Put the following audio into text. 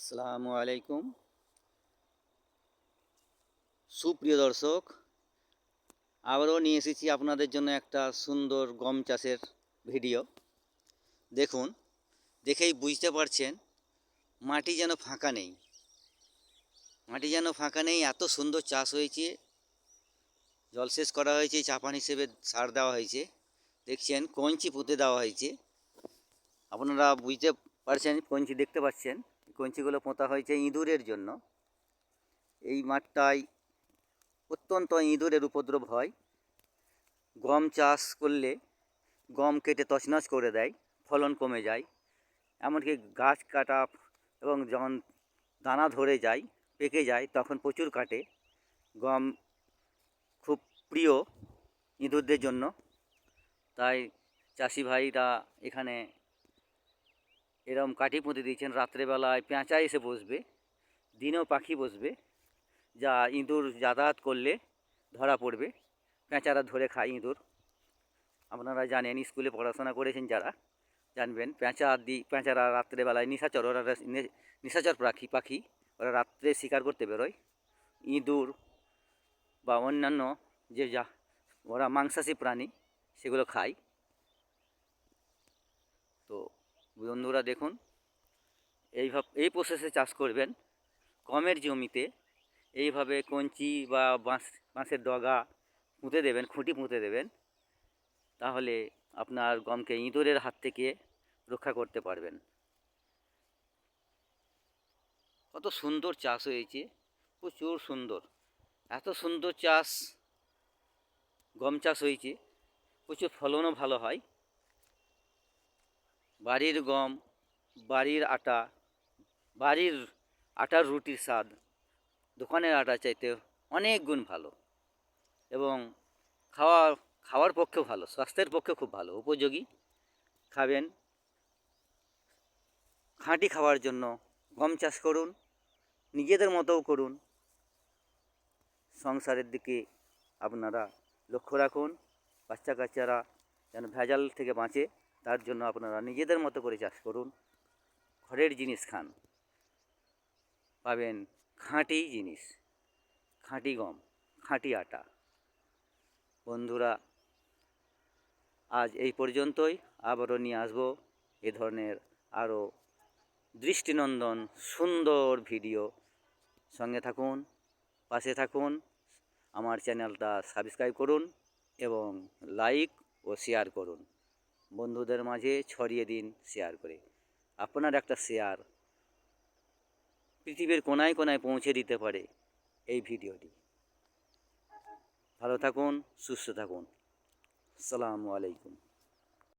আসসালামু আলাইকুম। সুপ্রিয় দর্শক, আবারও নিয়ে এসেছি আপনাদের জন্য একটা সুন্দর গম চাষের ভিডিও। দেখুন, দেখেই বুঝতে পারছেন, মাটি যেন ফাঁকা নেই। মাটি যেন ফাঁকা নেই, এত সুন্দর চাষ হয়েছে। জলসেচ করা হয়েছে চাপান হিসেবে সার দেওয়া হয়েছে। দেখছেন, কঞ্চি পুঁতে দেওয়া হয়েছে। আপনারা বুঝতে পারছেন, কঞ্চি দেখতে পাচ্ছেন। কঞ্চিগুলো পোঁতা হয়েছে ইঁদুরের জন্য। এই মাঠটায় অত্যন্ত ইঁদুরের উপদ্রব হয়। গম চাষ করলে গম কেটে তছনছ করে দেয়, ফলন কমে যায়। এমনকি গাছ কাটা এবং যখন দানা ধরে যায়, পেকে যায়, তখন প্রচুর কাটে। গম খুব প্রিয় ইঁদুরদের জন্য। তাই চাষি ভাইরা এখানে এরম কাঠি পুঁতে দিয়েছেন রাত্রেবেলায় পেঁচা এসে বসবে, দিনেও পাখি বসবে, যা ইঁদুর যাতায়াত করলে ধরা পড়বে পেঁচারা ধরে খায় ইঁদুর। আপনারা জানেন, স্কুলে পড়াশোনা করেছেন যারা, জানবেন, পেঁচা দি, পেঁচারা রাত্রেবেলায় নিশাচর, ওরা নিশাচর পাখি পাখি, ওরা রাত্রে শিকার করতে বেরোয়। ইঁদুর বা অন্যান্য যে যা, ওরা মাংসাশী প্রাণী, সেগুলো খায়। তো বন্ধুরা দেখুন এইভাবে এই প্রসেসে চাষ করবেন। কমের জমিতে এইভাবে কঞ্চি বা বাঁশ, বাঁশের ডগা পুঁতে দেবেন, খুঁটি পুঁতে দেবেন। তাহলে আপনার গমকে ইঁদুরের হাত থেকে রক্ষা করতে পারবেন। কত সুন্দর চাষ হয়েছে, প্রচুর সুন্দর। এত সুন্দর চাষ, গম চাষ হয়েছে, প্রচুর ফলনও ভালো হয়। বাড়ির গম, বাড়ির আটা, বাড়ির আটার রুটির স্বাদ, দোকানের আটা চাইতে অনেক গুণ ভালো এবং খাওয়া, খাওয়ার পক্ষেও ভালো, স্বাস্থ্যের পক্ষে খুব ভালো, উপযোগী। খাবেন, খাঁটি খাওয়ার জন্য গম চাষ করুন, নিজেদের মতোও করুন। সংসারের দিকে আপনারা লক্ষ্য রাখুন বাচ্চা কাচ্চারা যেন ভেজাল থেকে বাঁচে। তার জন্য আপনারা নিজেদের মতো করে চাষ করুন। ঘরের জিনিস খান। পাবেন খাঁটি জিনিস, খাঁটি গম, খাঁটি আটা। বন্ধুরা, আজ এই পর্যন্তই। আবারও নিয়ে আসব এ ধরনের আরও দৃষ্টিনন্দন সুন্দর ভিডিও। সঙ্গে থাকুন, পাশে থাকুন, আমার চ্যানেলটা সাবস্ক্রাইব করুন এবং লাইক ও শেয়ার করুন। বন্ধুদের মাঝে ছড়িয়ে দিন শেয়ার করে। আপনার একটা শেয়ার পৃথিবীর কোনায় কোনায় পৌঁছে দিতে পারে এই ভিডিওটি। ভালো থাকুন, সুস্থ থাকুন। সালামু আলাইকুম।